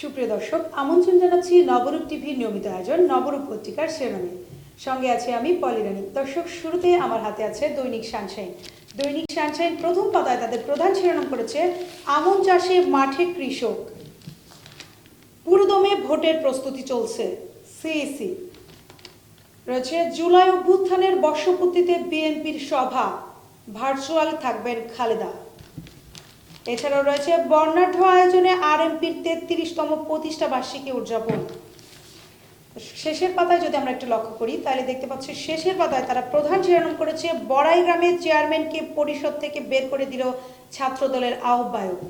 সুপ্রিয় দর্শক, আমন্ত্রণ জানাচ্ছি নবরূপ টিভির নিয়মিত আয়োজন, নবরূপ পত্রিকার শিরোনামে। সঙ্গে আছে আমি পলিরানী দর্শক, শুরুতে আমার হাতে আছে দৈনিক সানশাইন। দৈনিক সানশাইন প্রথম পাতায় তাদের প্রধান শিরোনাম করেছে, আমন চাষে মাঠে কৃষক। পুরোদমে ভোটের প্রস্তুতি চলছে, সিইসি। রয়েছে, জুলাই অভ্যুত্থানের বর্ষপূর্তিতে বিএনপির সভা, ভার্চুয়াল থাকবেন খালেদা। এছাড়াও রয়েছে বর্ণাঢ্য আয়োজনে আরএমপির তেত্রিশতম প্রতিষ্ঠা বার্ষিকী উদযাপন। শেষের পাতায় যদি আমরা একটু লক্ষ্য করি, তাহলে দেখতে পাচ্ছি শেষের পাতায় তারা প্রধান শিরোনাম করেছে, বড়াই গ্রামের চেয়ারম্যানকে পরিষদ থেকে বের করে দিল ছাত্র দলের আহ্বায়ক।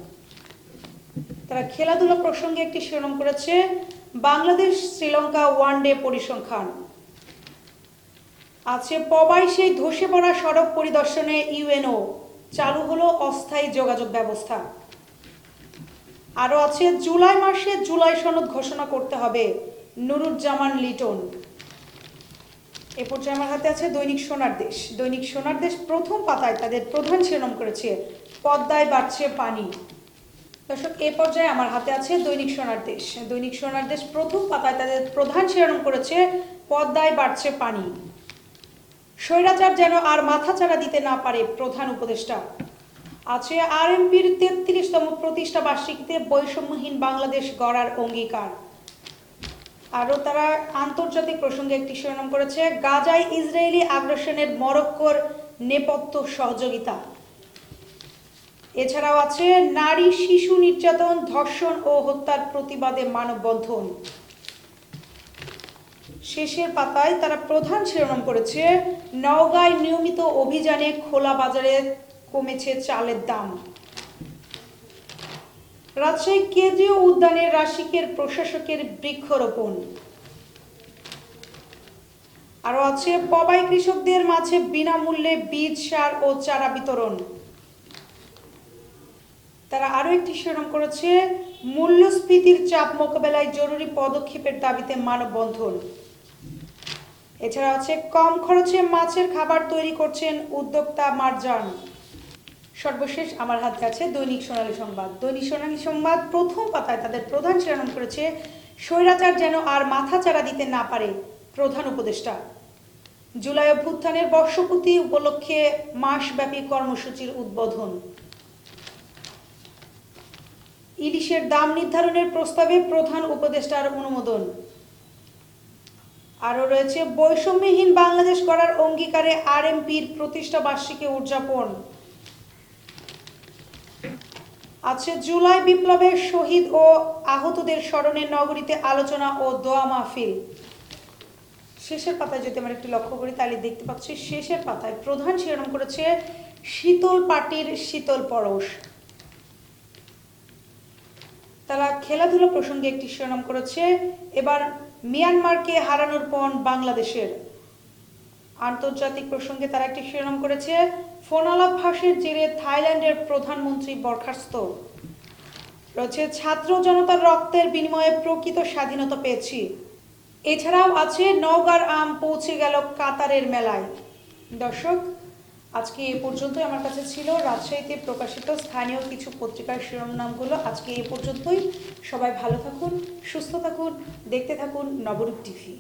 তারা খেলাধুলা প্রসঙ্গে একটি শিরোনাম করেছে, বাংলাদেশ শ্রীলঙ্কা ওয়ান ডে পরিসংখ্যান। আছে পবাই সেই ধসে পড়া সড়ক পরিদর্শনে ইউএনও। চালু হলো অস্থায়ী যোগাযোগ ব্যবস্থা। আরও আছে, জুলাই মাসে জুলাই সনদ ঘোষণা করতে হবে নুরুজ্জামান লিটন। এ পর্যায়ে আমার হাতে আছে দৈনিক সোনার দেশ। দৈনিক সোনার দেশ প্রথম পাতায় তাদের প্রধান শিরোনাম করেছে, পদ্মায় বাড়ছে পানি। দর্শক, এ পর্যায়ে আমার হাতে আছে দৈনিক সোনার দেশ। দৈনিক সোনার দেশ প্রথম পাতায় তাদের প্রধান শিরোনাম করেছে, পদ্মায় বাড়ছে পানি। স্বৈরাচার যেন আর মাথাচাড়া দিতে না পারে প্রধান উপদেষ্টা। আছে আরএমপির তেত্রিশতম প্রতিষ্ঠা বার্ষিকীতে বৈষম্যহীন বাংলাদেশ গড়ার অঙ্গীকার। আরও তারা আন্তর্জাতিক প্রসঙ্গে একটি শিরোনাম করেছে, গাজায় ইসরায়েলি আগ্রাসনের মরক্কোর নেপথ্য সহযোগিতা। এছাড়াও আছে নারী শিশু নির্যাতন, ধর্ষণ ও হত্যার প্রতিবাদে মানববন্ধন। শেষের পাতায় তারা প্রধান শিরোনাম করেছে, নওগাঁয় নিয়মিত অভিযানে খোলা বাজারে কমেছে চালের দাম। রাজশাহী কেন্দ্রীয় উদ্যানের রাশিকের প্রশাসকের বৃক্ষরোপণ। আরও আছে, পবাই কৃষকদের মাঝে বিনামূল্যে বীজ, সার ও চারা বিতরণ। তারা আরও একটি শিরোনাম করেছে, মূল্যস্ফীতির চাপ মোকাবেলায় জরুরি পদক্ষেপের দাবিতে মানববন্ধন। এছাড়া আছে কম খরচে মাছের খাবার তৈরি করছেন উদ্যোক্তা মারজান। সর্বশেষ আমার হাতে আছে দৈনিক সোনালী সংবাদ। দৈনিক সোনালী সংবাদ প্রথম পাতায় তাদের প্রধান শিরোনাম করেছে, স্বৈরাচার যেন আর মাথা চারা দিতে না পারে প্রধান উপদেষ্টা। জুলাই অভ্যুত্থানের বর্ষপূর্তি উপলক্ষে মাসব্যাপী কর্মসূচির উদ্বোধন। ইলিশের দাম নির্ধারণের প্রস্তাবে প্রধান উপদেষ্টার অনুমোদন। আরও রয়েছে, বৈষম্যহীন বাংলাদেশ করার অঙ্গীকারে আরএমপির প্রতিষ্ঠা বার্ষিকী উদযাপন। আছে জুলাই বিপ্লবের শহীদ ও আহতদের স্মরণে নগরীতে আলোচনা ও দোয়া মাহফিল। শেষের পাতায় যদি আমরা একটু লক্ষ্য করি, তাহলে দেখতে পাচ্ছি শেষের পাতায় প্রধান শিরোনাম করেছে, শীতল পাটির শীতল পরশ। তারা খেলাধুলা প্রসঙ্গে একটি শিরোনাম করেছে, এবার মিয়ানমারকে হারানোর পণ বাংলাদেশের। আন্তর্জাতিক প্রসঙ্গে তারা একটি শিরোনাম করেছে, ফোনালাপ ফাঁসের জেরে থাইল্যান্ডের প্রধানমন্ত্রী বরখাস্ত। রয়েছে, ছাত্র জনতার রক্তের বিনিময়ে প্রকৃত স্বাধীনতা পেয়েছি। এছাড়াও আছে, নওগাঁর আম পৌঁছে গেল কাতারের মেলায়। দর্শক আজকে এ পর্যন্তই আমার কাছে ছিল। রাজশাহীতে প্রকাশিত স্থানীয় কিছু পত্রিকার শিরোনামগুলো আজকে এ পর্যন্তই। সবাই ভালো থাকুন, সুস্থ থাকুন, দেখতে থাকুন নবরূপ টিভি।